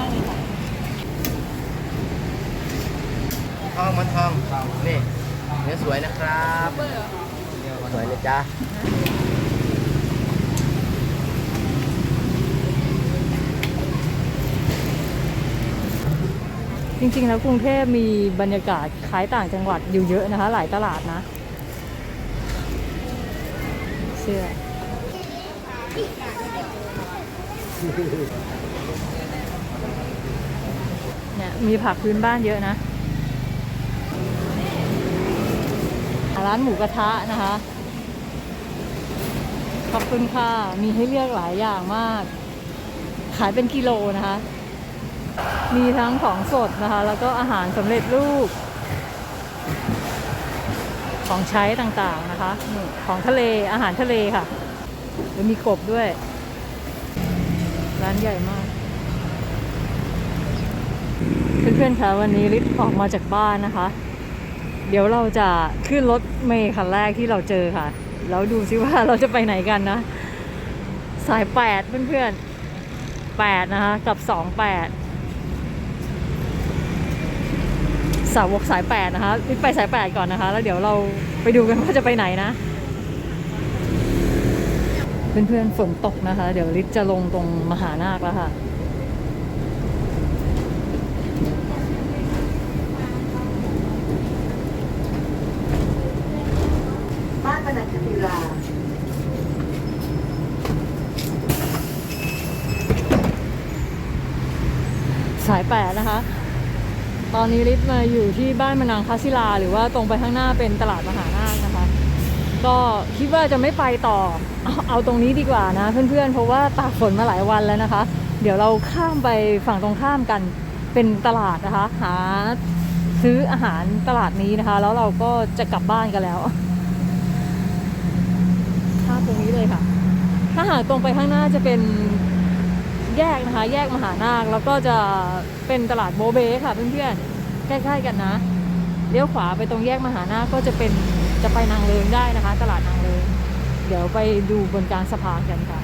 ากเลยค่ะทองมันทองนี่เนื้อสวยนะครับสวยเลยจ้าจริงๆ แล้วกรุงเทพมีบรรยากาศคล้ายต่างจังหวัดอยู่เยอะนะคะ หลายตลาดนะ เสื้อ เนี่ย มีผักพื้นบ้านเยอะนะ ร้านหมูกระทะนะคะ ขอบคุณค่ะ มีให้เลือกหลายอย่างมาก ขายเป็นกิโลนะคะ มีทั้งของสดนะคะ แล้วก็อาหารสำเร็จรูป ของใช้ต่างๆนะคะ ของทะเลอาหารทะเลค่ะ แล้วมีกบด้วย ร้านใหญ่มาก เพื่อนๆคะวันนี้ลิศออกมาจากบ้านนะคะ เดี๋ยวเราจะขึ้นรถเมล์คันแรกที่เราเจอค่ะ แล้วดูซิว่าเราจะไปไหนกันนะ สายแปดเพื่อนๆแปดนะคะ กับสองแปดสาวกสายแปดนะคะลิศไปสายแปดก่อนนะคะ แล้วเดี๋ยวเราไปดูกันว่าจะไปไหนนะเพื่อนๆฝนตกนะคะ เดี๋ยวลิศจะลงตรงมหานาคแล้วค่ะ 8 นะคะ ตอนนี้ลิศมาอยู่ที่บ้านมนังคาซิลา หรือว่าตรงไปข้างหน้าเป็นตลาดมหานาคนะคะ ก็คิดว่าจะไม่ไปต่อ เอาเอาตรงนี้ดีกว่านะ เพื่อนๆ เพราะว่าตากฝนมาหลายวันแล้วนะคะ เดี๋ยวเราข้ามไปฝั่งตรงข้ามกันเป็นตลาดนะคะ หาซื้ออาหารตลาดนี้นะคะ แล้วเราก็จะกลับบ้านกันแล้วภาพตรงนี้เลยค่ะ ถ้าหากตรงไปข้างหน้าจะเป็น แยกนะคะ แยกมหานาคแล้วก็จะเป็นตลาดโบเบค่ะเพื่อนๆใกล้ๆกันนะเลี้ยวขวาไปตรงแยกมหานาคก็จะเป็นจะไปนางเลิงได้นะคะ ตลาดนางเลิงเดี๋ยวไปดูบนกลางสะพานกันค่ะ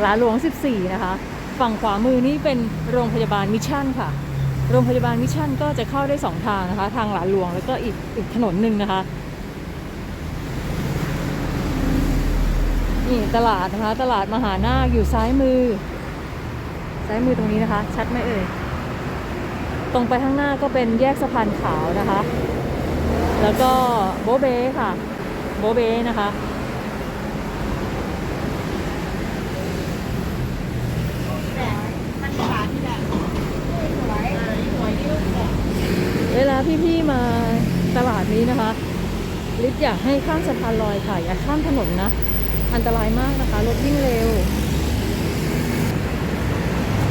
หลาหลวง 14 นะคะ ฝั่งขวามือนี่เป็นโรงพยาบาลมิชชั่นค่ะ โรงพยาบาลมิชชั่นก็จะเข้าได้สองทางนะคะ ทางหลานหลวงแล้วก็อีกอีกถนนหนึ่งนะคะ นี่ตลาดนะคะ ตลาดมหานาคอยู่ซ้ายมือ ซ้ายมือตรงนี้นะคะ ชัดไหมเอ่ย ตรงไปข้างหน้าก็เป็นแยกสะพานขาวนะคะ แล้วก็โบเบ้ค่ะ โบเบ้นะคะ เวลาพี่ๆมาตลาด นี้นะคะลิศอยากให้ข้ามสะพานลอยค่ะ อย่าข้ามถนนนะ อันตรายมากนะคะ รถวิ่งเร็ว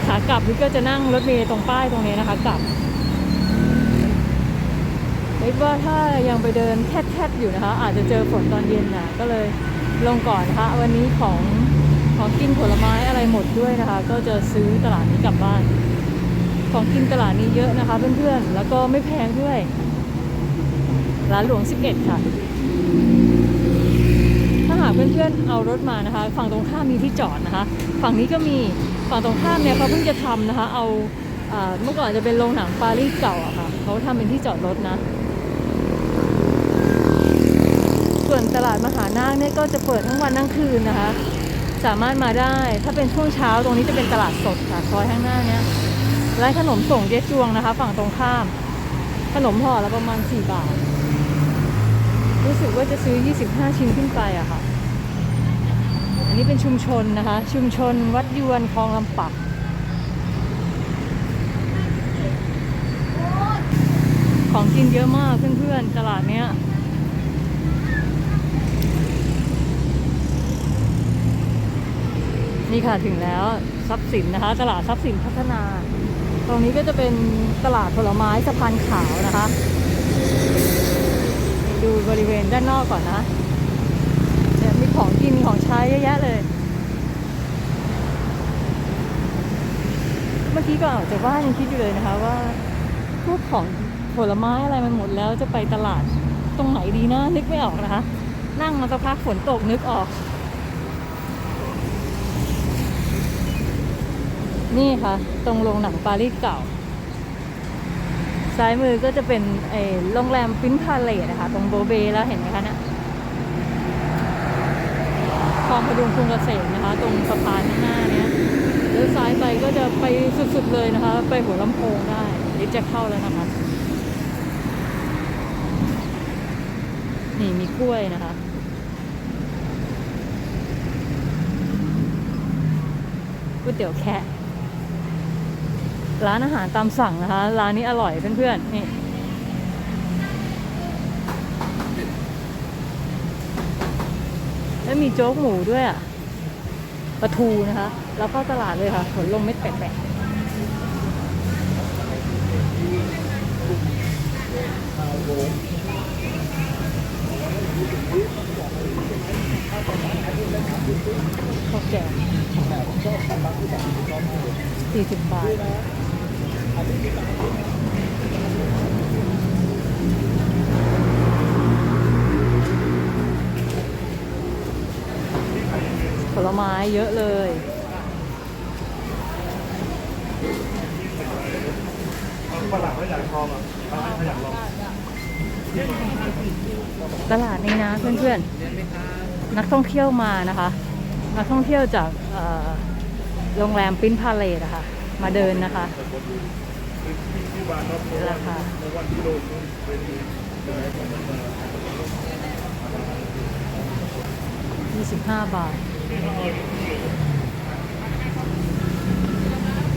ขากลับลิศก็จะนั่งรถเมล์ตรงป้ายตรงนี้นะคะ กลับลิศว่าถ้ายังไปเดินแคบๆอยู่นะคะ อาจจะเจอฝนตอนเย็นนะก็เลยลงก่อนนะคะ วันนี้ของของกินผลไม้อะไรหมดด้วยนะคะ ก็จะซื้อตลาดนี้กลับบ้าน ของกินตลาดนี้เยอะนะคะ เพื่อนๆ แล้วก็ไม่แพงด้วย ร้านหลวง 11 ค่ะ ถ้าหากเพื่อนๆเอารถมานะคะ ฝั่งตรงข้ามมีที่จอดนะคะ ฝั่งนี้ก็มีฝั่งตรงข้ามเนี่ยเขาเพิ่งจะทำนะคะเอาอาเมื่อก่อนจะเป็นโรงหนังปารีสเก่าอะค่ะเขาทำเป็นที่จอดรถนะ ส่วนตลาดมหานาคเนี่ยก็จะเปิดทั้งวันทั้งคืนนะคะ สามารถมาได้ถ้าเป็นช่วงเช้าตรงนี้จะเป็นตลาดสดค่ะซอยข้างหน้าเนี้ยร้านขนมส่งเจ๊จวงนะคะ ฝั่งตรงข้าม ขนมห่อละประมาณ 4 บาท รู้สึกว่าจะซื้อ 25 ชิ้นขึ้นไปอะค่ะ อันนี้เป็นชุมชนนะคะ ชุมชนวัดยวนคลองลำปักของกินเยอะมากเพื่อนๆตลาดเนี้ยนี่ค่ะถึงแล้วทรัพย์สินนะคะ ตลาดทรัพย์สินพัฒนา ตรงนี้ก็จะเป็นตลาดผลไม้สะพานขาวนะคะ ดูบริเวณด้านนอกก่อนนะเนี่ยมีของกินของใช้เยอะแยะเลย เมื่อกี้ก่อนออกจากบ้านยังคิดอยู่เลยนะคะว่าพวกของผลไม้อะไรมันหมดแล้วจะไปตลาดตรงไหนดีนะ นึกไม่ออกนะคะ นั่งมาสักพักฝนตกนึกออก นี่ค่ะ ตรงโรงหนังปารีสเก่า ซ้ายมือก็จะเป็นไอ้โรงแรมปิ้นพาเลตนะคะ ตรงโบเบแล้วเห็นไหมคะเนี่ยคลองพดุงกรุงเกษมนะคะ ตรงสะพานข้างหน้าเนี้ยเลี้ยวซ้ายไปก็จะไปสุดๆเลยนะคะ ไปหัวลำโพงได้นี่จะเข้าแล้วนะคะ นี่มีกล้วยนะคะก๋วยเตี๋ยวแคะ ร้านอาหารตามสั่งนะคะ ร้านนี้อร่อยเพื่อนๆนี่แล้วมีโจ๊กหมูด้วยอะปลาทูนะคะ แล้วก็ตลาดเลยค่ะผลลงเม็ดแปะๆข้าวแกงสี่สิบบาท ผลไม้เยอะเลย ฝรั่งไม่อยากทองอะไม่อยากลองตลาดนี้นะเพื่อนๆ นักท่องเที่ยวมานะคะ นักท่องเที่ยวจากโรงแรมปิ้นพาเลตนะคะ มาเดินนะคะ ที่บ้านเนาะราคาในวันที่โลกนู้นเป็นเป็นอะไรของมันมา25บาท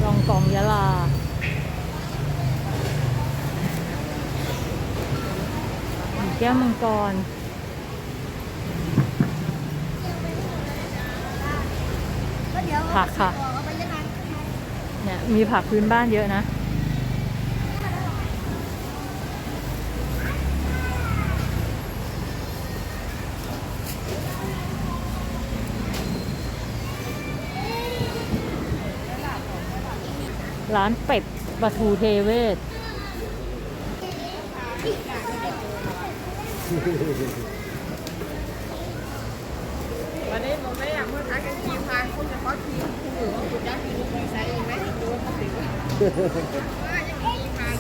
รองกองยะลาแก้วมังกรผักค่ะเนี่ยมีผักพื้นบ้านเยอะนะ ร้านเป็ดปลาทูเทเวศวันนี้ผมไม่อยากพูดทักกันทีพานคุณเฉพาะทีคุณหนูว่าคุณยักษ์มีลูกมีไซส์เองไหมดูว่าเขาถึงว่ายังมีพาน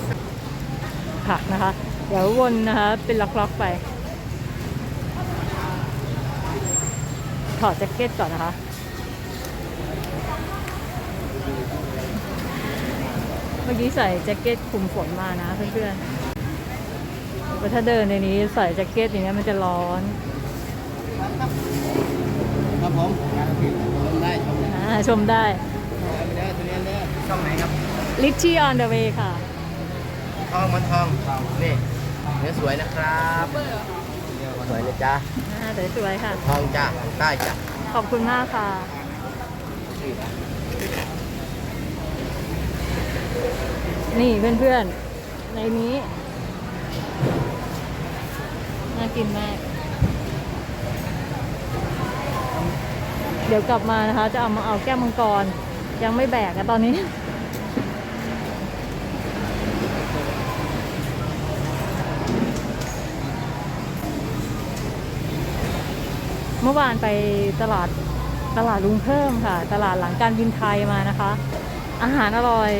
ผักนะคะ เดี๋ยววนนะคะเป็นล็อกๆไป ถอดแจ็คเก็ตก่อนนะคะ เมื่อกี้ใส่แจ็คเก็ตคลุมฝนมานะเพื่อนๆแต่ถ้าเดินในนี้ใส่แจ็คเก็ตอย่างเงี้ยมันจะร้อนครับผมงานผิดชมได้ชมได้อ่าชมได้ไม่ได้ตัวนี้เด้อช่องไหนครับลิชชี่ออนเดอะเวย์ค่ะ ทองมันทองนี่เนื้อสวยนะครับสวยเลยจ้าอ่าสวยๆค่ะ ทองจ้าทองใต้จ้าขอบคุณมากค่ะ นี่เพื่อนๆ ในนี้ น่ากินมาก เดี๋ยวกลับมานะคะ จะเอามาเอาแก้วมังกร ยังไม่แบกอะตอนนี้ เมื่อวานไปตลาดตลาดลุงเพิ่มค่ะ ตลาดหลังการบินไทยมานะคะ อาหารอร่อย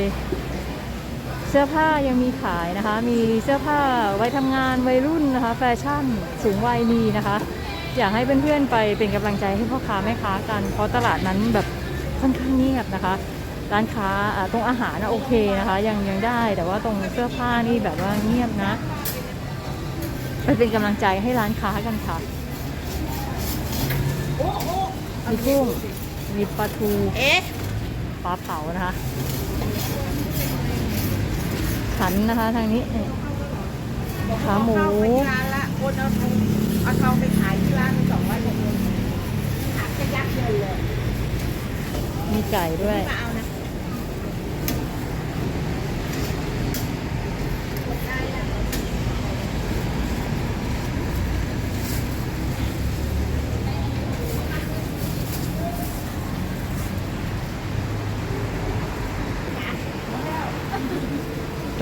เสื้อผ้ายังมีขายนะคะ มีเสื้อผ้าไว้ทำงานวัยรุ่นนะคะ แฟชั่นสูงวัยมีนะคะ อยากให้เพื่อนๆไปเป็นกำลังใจให้พ่อค้าแม่ค้ากัน เพราะตลาดนั้นแบบค่อนข้างเงียบนะคะ ร้านค้าอ่าตรงอาหารนะโอเคนะคะ ยังยังได้แต่ว่าตรงเสื้อผ้านี่แบบว่าเงียบนะไปเป็นกำลังใจให้ร้านค้ากันค่ะมีกุ้งมีปลาทูเอ๊ะปลาเผานะคะ ขันนะคะ ทางนี้ขาหมูเข้าไปร้านละคนเอาทองเอาทองไปขายที่ร้านสองร้อยกว่าคนขาจะยักเยินเลยมีไก่ด้วยมาเอา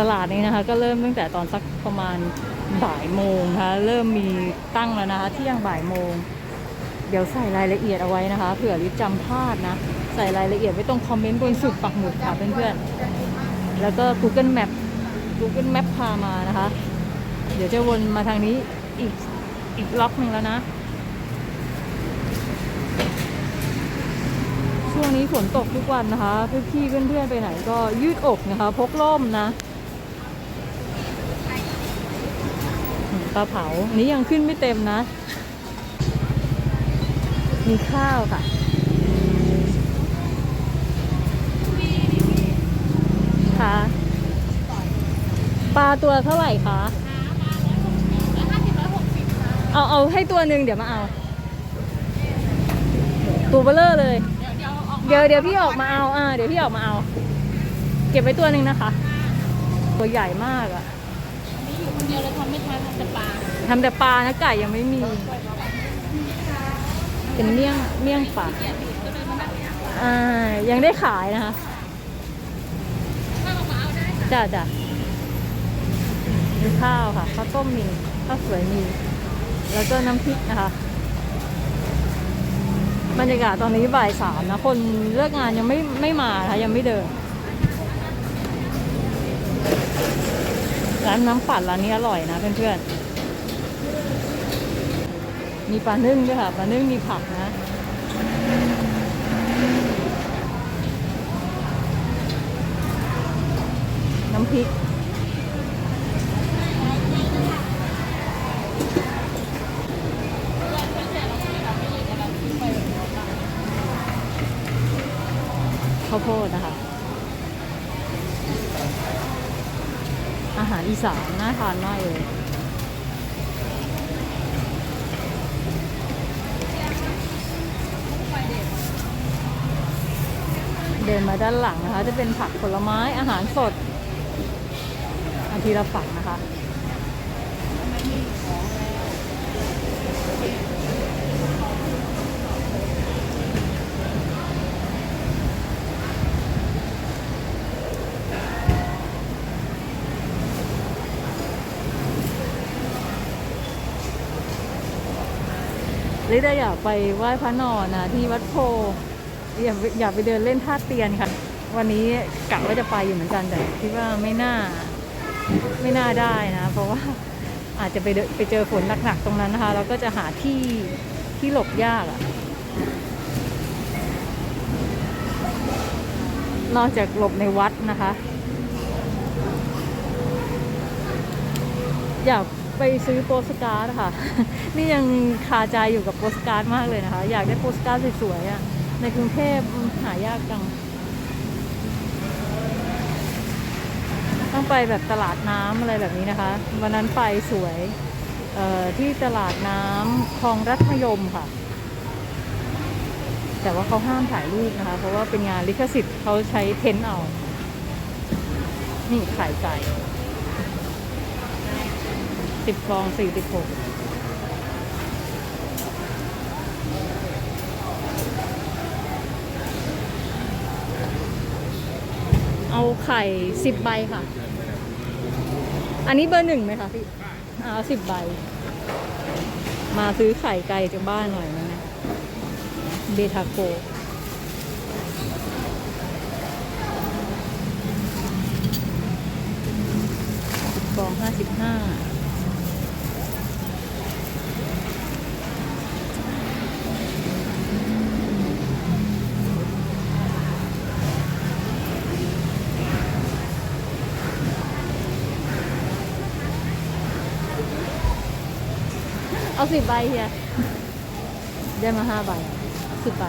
ตลาดนี้นะคะ ก็เริ่มตั้งแต่ตอนสักประมาณบ่ายโมงนะคะเริ่มมีตั้งแล้วนะคะเที่ยงบ่ายโมง เดี๋ยวใส่รายละเอียดเอาไว้นะคะเผื่อริจำพลาดนะ ใส่รายละเอียดไว้ตรงคอมเมนต์บนสุดปักหมุดค่ะเพื่อนๆ แล้วก็ Google Map Google Map พามานะคะ เดี๋ยวจะวนมาทางนี้อีกอีกล็อกหนึ่งแล้วนะ ช่วงนี้ฝนตกทุกวันนะคะพี่ๆเพื่อนๆไปไหนก็ยืดอกนะคะ พกร่มนะอืม ปลาเผานนี้ยังขึ้นไม่เต็มนะ มีข้าวค่ะ ค่ะ ปลาตัวเท่าไหร่คะ เอาเอาให้ตัวหนึ่งเดี๋ยวมาเอา ตัวเบลเลอร์เลย เดี๋ยวเดี๋ยวพี่ออกมาเอา อ่า เดี๋ยวพี่ออกมาเอา เก็บไว้ตัวหนึ่งนะคะ ตัวใหญ่มากอะ ทำแต่ปลานะไก่ยังไม่มี เป็นเมี่ยงเมี่ยงปลาอ่ายังได้ขายนะคะถ้าจ้ะจะมีข้าวค่ะข้าวต้มมีข้าวสวยมี แล้วก็น้ำพริกนะคะ บรรยากาศตอนนี้บ่ายสามนะ คนเลิกงานยังไม่ไม่มานะคะยังไม่เดิน ร้านน้ำปั่นร้านนี้อร่อยนะเพื่อนๆ มีปลานึ่งด้วยค่ะ ปลานึ่งมีผักนะ น้ำพริกข้าวโพดนะคะ อาหารอีสานน่าทานมากเลย ดินมาด้านหลังนะคะ จะเป็นผักผลไม้อาหารสดอาทีละฝั่งนะคะลิดาอยากไปไหว้พระนอนนะที่วัดโพ อยาอยาไปเดินเล่นท่าเตียนค่ะ วันนี้กะว่าจะไปอยู่เหมือนกันแต่คิดว่าไม่น่าไม่น่าได้นะ เพราะว่าอาจจะไปไปเจอฝนหนักๆตรงนั้นนะคะแล้วก็จะหาที่ที่หลบยากอะนอกจากหลบในวัดนะคะ อยากไปซื้อโปสการ์ดค่ะ นี่ยังคาใจอยู่กับโปสการ์ดมากเลยนะคะ อยากได้โปสการ์ดสวยๆอะ ในกรุงเทพหายากจัง ต้องไปแบบตลาดน้ำอะไรแบบนี้นะคะ วันนั้นไปสวยที่ตลาดน้ำคลองรัฐยมค่ะ แต่ว่าเขาห้ามถ่ายรูปนะคะ เพราะว่าเป็นงานลิขสิทธิ์เขาใช้เพ้นท์เอา นี่ไข่ไก่สิบฟองสี่สิบหก เอาไข่สิบใบค่ะ อันนี้เบอร์หนึ่งไหมคะพี่เอาสิบใบ มาซื้อไข่ไก่จากบ้านหน่อยนะเนี่ยเบทาโกสิบฟองห้าสิบห้า เอาสิบใบเฮียได้มาห้าใบสิบใบ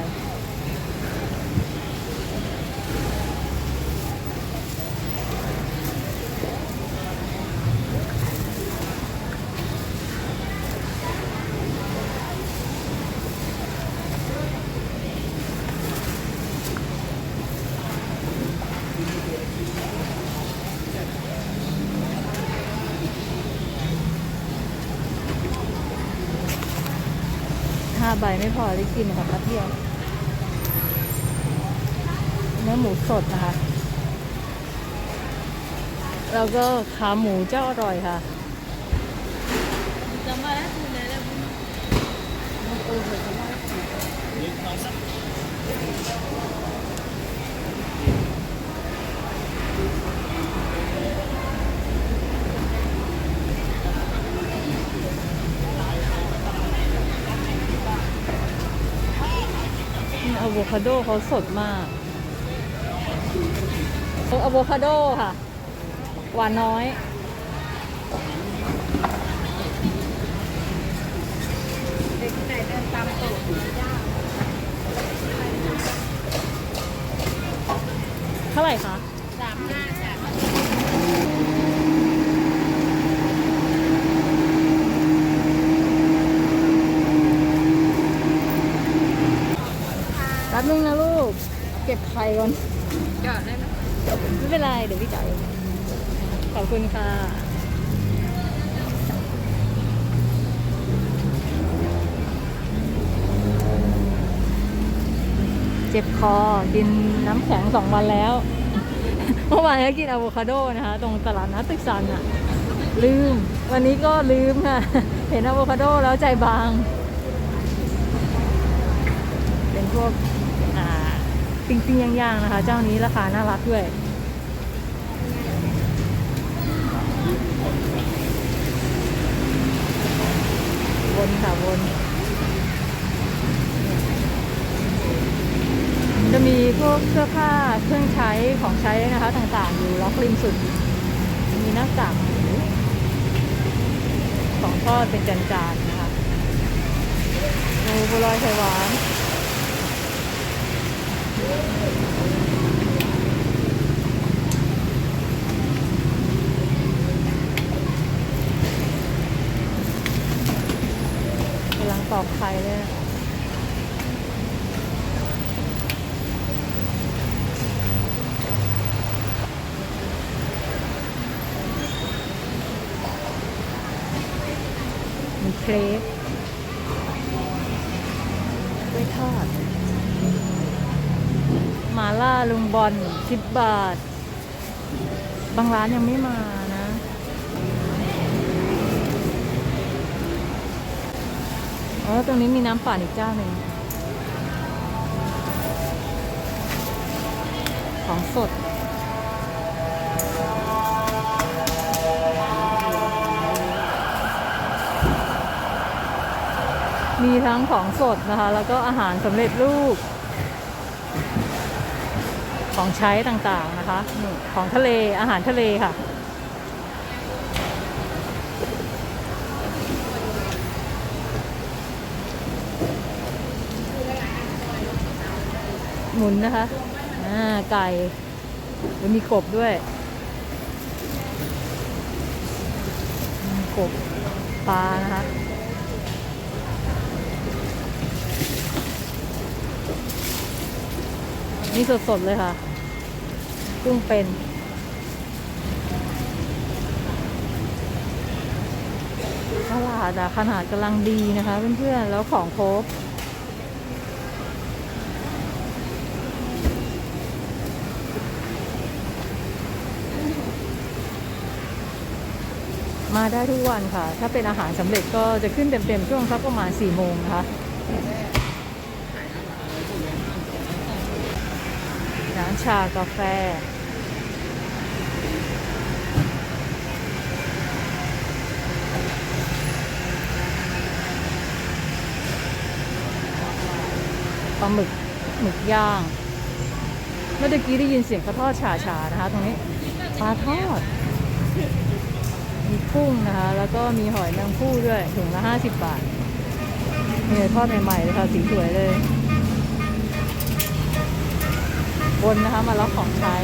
ใบไม่พอได้กินค่ะแป๊บเดียวเนื้อหมูสดนะคะ แล้วก็ขาหมูเจ้าอร่อยค่ะ อะโวคาโดเขาสดมากอะโวคาโดค่ะ หวานน้อยเด็กไหนเดินตามตูดเท่าไหร่คะ สามห้าจ้ะ แป๊บนึงนะลูก เก็บไข่ก่อนจอดได้ไหมไม่เป็นไร เดี๋ยวพี่จ่ายเองขอบคุณค่ะ เจ็บคอกินน้ำแข็งสองวันแล้ว เมื่อวานก็กินอะโวคาโดนะคะ ตรงตลาดนัดตึกซันอะลืม วันนี้ก็ลืมค่ะ เห็นอะโวคาโดแล้วใจบาง เป็นพวกอ่า ปิ้งๆย่างๆนะคะ เจ้านี้ราคาน่ารักด้วยวนค่ะวนจะมีพวกเสื้อผ้าเครื่องใช้ของใช้นะคะ ต่างๆ อยู่ล็อกริมสุด มีหน้ากากหมูของทอดเป็นจานๆนะคะโอ้บัวลอยไข่หวาน กำลังตอกไข่เลยมีเครปกล้วยทอด มาล่าลุงบอลสิบบาท บางร้านยังไม่มานะ อ๋อ ตรงนี้มีน้ำปั่นอีกเจ้าหนึ่ง ของสดมีทั้งของสดนะคะ แล้วก็อาหารสำเร็จรูป ของใช้ต่างๆนะคะนี่ของทะเลอาหารทะเลค่ะ หมุนนะคะอ่าไก่แล้วมีกบด้วยมีกบปลานะคะ นี่สดๆเลยค่ะกุ้งเป็นตลาดอะขนาดกำลังดีนะคะเพื่อนๆแล้วของครบมาได้ทุกวันค่ะ ถ้าเป็นอาหารสำเร็จก็จะขึ้นเต็มๆ ช่วงสักประมาณ4โมงนะคะ ร้าน ชากาแฟ ปลาหมึกหมึกย่าง เมื่อกี้ได้ยินเสียงเขาทอดฉาๆนะคะ ตรงนี้ปลาทอด มีกุ้งนะคะ แล้วก็มีหอยนางผู้ด้วยถุงละห้าสิบบาทเนี่ทอดใหม่ๆเลยค่ะ สีสวยเลย บนนะคะ มาล็อกของใช้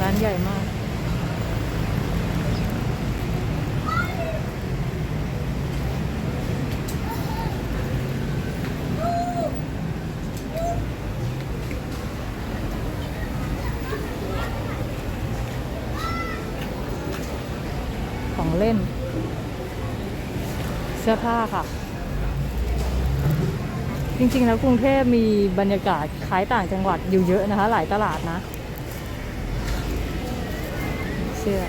ร้านใหญ่มาก ของเล่น เสื้อผ้าค่ะ จริงๆแล้วกรุงเทพมีบรรยากาศคล้ายต่างจังหวัดอยู่เยอะนะคะ หลายตลาดนะเชื่อ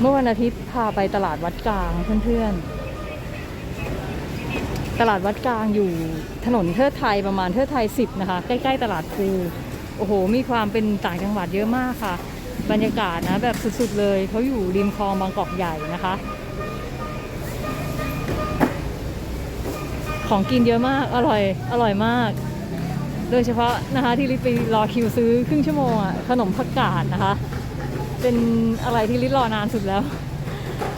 เมื่อวันอาทิตย์พาไปตลาดวัดกลางเพื่อนๆ ตลาดวัดกลางอยู่ถนนเทิดไทยประมาณเทิดไทย 10 นะคะ ใกล้ๆ ตลาดภูโอ้โห มีความเป็นต่างจังหวัดเยอะมากค่ะ บรรยากาศนะแบบสุดๆเลยเขาอยู่ริมคลองบางกอกใหญ่นะคะ ของกินเยอะมาก อร่อย อร่อยมาก โดยเฉพาะนะคะที่ลิศไปรอคิวซื้อครึ่งชั่วโมงอะขนมผักกาดนะคะ เป็นอะไรที่ลิศรอนานสุดแล้ว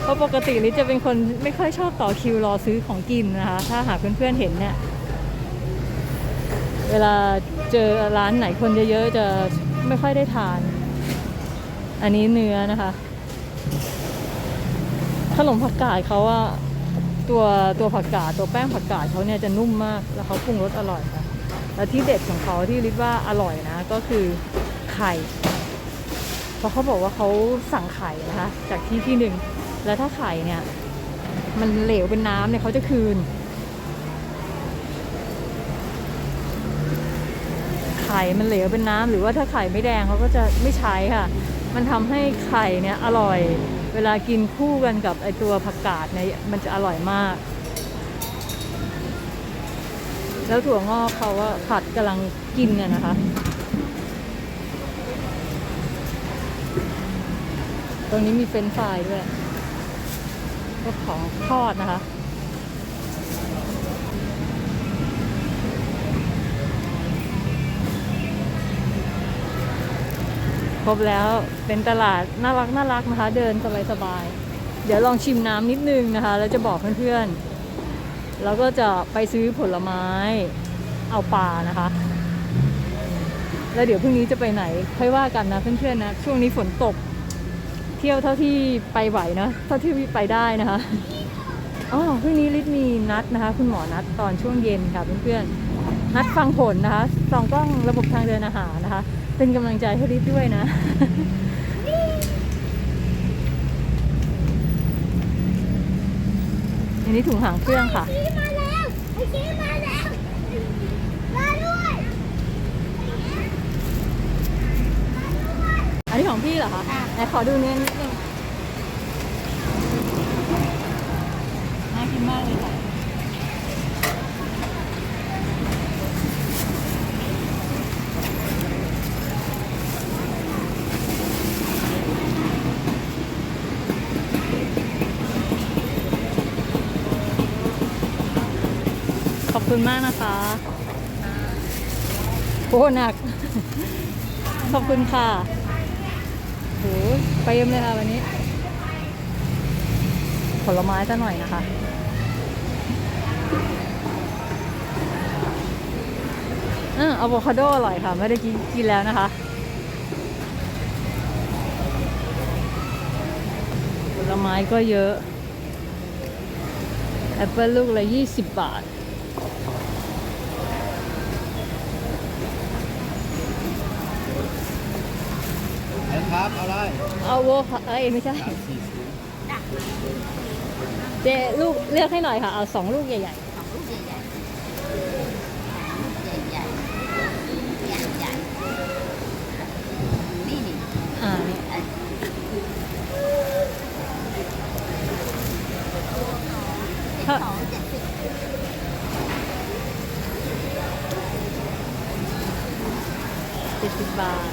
เพราะปกติลิศจะเป็นคนไม่ค่อยชอบต่อคิวรอซื้อของกินนะคะ ถ้าหากเพื่อนๆเห็นเนี่ย เวลาเจอร้านไหนคนเยอะๆจะไม่ค่อยได้ทาน อันนี้เนื้อนะคะ ขนมผักกาดเขาอะ ตัวตัวผักกาดตัวแป้งผักกาดเขาเนี่ยจะนุ่มมากแล้วเขาปรุงรสอร่อยค่ะแล้วที่เด็ดของเขาที่ริดว่าอร่อยนะก็คือไข่เพราะเขาบอกว่าเขาสั่งไข่นะคะจากที่ที่หนึ่งแล้วถ้าไข่เนี่ยมันเหลวเป็นน้ำเนี่ยเขาจะคืน ไข่มันเหลวเป็นน้ำหรือว่าถ้าไข่ไม่แดงเขาก็จะไม่ใช้ค่ะ มันทำให้ไข่เนี่ยอร่อย เวลากินคู่กันกับไอตัวผักกาดเนี่ยมันจะอร่อยมาก แล้วถั่วงอกเขาว่าผัดกำลังกินกันนะคะตรงนี้มีเฟรนช์ฟรายด้วยก็ของทอดนะคะ ครบแล้วเป็นตลาดน่ารักน่ารักนะคะ เดินสบายสบายๆเดี๋ยวลองชิมน้ำนิดนึงนะคะ แล้วจะบอกเพื่อนๆ แล้วก็จะไปซื้อผลไม้เอาปลานะคะ แล้วเดี๋ยวพรุ่งนี้จะไปไหนค่อยว่ากันนะเพื่อนๆนะ ช่วงนี้ฝนตก เที่ยวเท่าที่ไปไหวนะเท่าที่ไปได้นะคะอ๋อพรุ่งนี้ลิศมีนัดนะคะ คุณหมอนัดตอนช่วงเย็นค่ะเพื่อนๆนัดฟังผลนะคะส่องกล้องระบบทางเดินอาหารนะคะ เป็นกำลังใจให้ลิศด้วยนะ อันนี้ถุงหางเครื่องค่ะ ชี้มาแล้วไอ้ชี้มาแล้วมาด้วยอันนี้ของพี่เหรอคะไหนขอดูเนื้อนิดนึงน่ากินมากเลยค่ะ ขอบ คุณมากนะคะโอ้หนัก ขอบคุณค่ะโหไปเยี่ยมเลยค่ะวันนี้ ผลไม้ซะหน่อยนะคะอืออะโวคาโดอร่อยค่ะ ไม่ได้กินกินแล้วนะคะผลไม้ก็เยอะ แอปเปิลลูกละยี่สิบบาท นะครับ เอาเลยเอาโวคาเอ้ยไม่ใช่เจลูกเลือกให้หน่อยค่ะ เอาสองลูกใหญ่ลูกใหญ่ๆลูกใหญ่ๆใหญ่ใหญ่นี่นี่ๆอ่านี่ถ้าสองเจ็ดสิบเจ็ดสิบบาท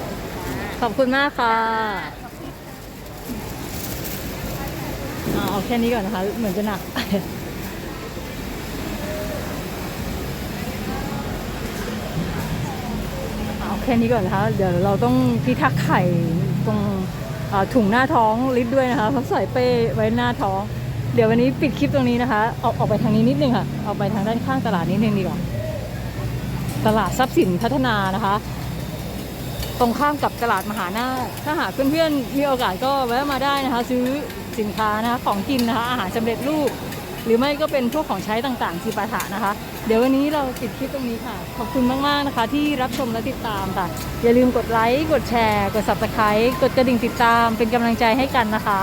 ขอบคุณมากค่ะเอาเอา แค่นี้ก่อนนะคะ เหมือนจะหนัก เอาแค่นี้ก่อนนะคะ เดี๋ยวเราต้องพิทักษ์ไข่ตรงถุงหน้าท้องลิฟด้วยนะคะเพราะใส่เป้ไว้หน้าท้อง เดี๋ยววันนี้ปิดคลิปตรงนี้นะคะ ออกออกไปทางนี้นิดนึงค่ะ ออกไปทางด้านข้างตลาดนิดนึงดีกว่า ตลาดทรัพย์สินพัฒนานะคะ ตรงข้ามกับตลาดมหาหน้า ถ้าหากเพื่อนๆมีโอกาสก็แวะมาได้นะคะ ซื้อ สินค้านะคะของกินนะคะอาหารสำเร็จรูป หรือไม่ก็เป็นพวกของใช้ต่างๆจีปาถะนะคะ เดี๋ยววันนี้เราติดคลิปตรงนี้ค่ะ ขอบคุณมากๆนะคะ ที่รับชมและติดตามค่ะ อย่าลืมกดไลค์กดแชร์ กด subscribe กดกระดิ่งติดตาม เป็นกำลังใจให้กันนะคะ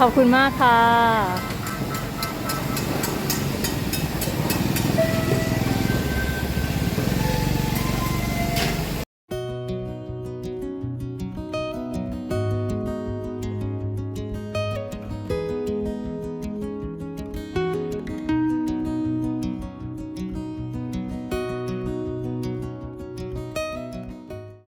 ขอบคุณมากค่ะ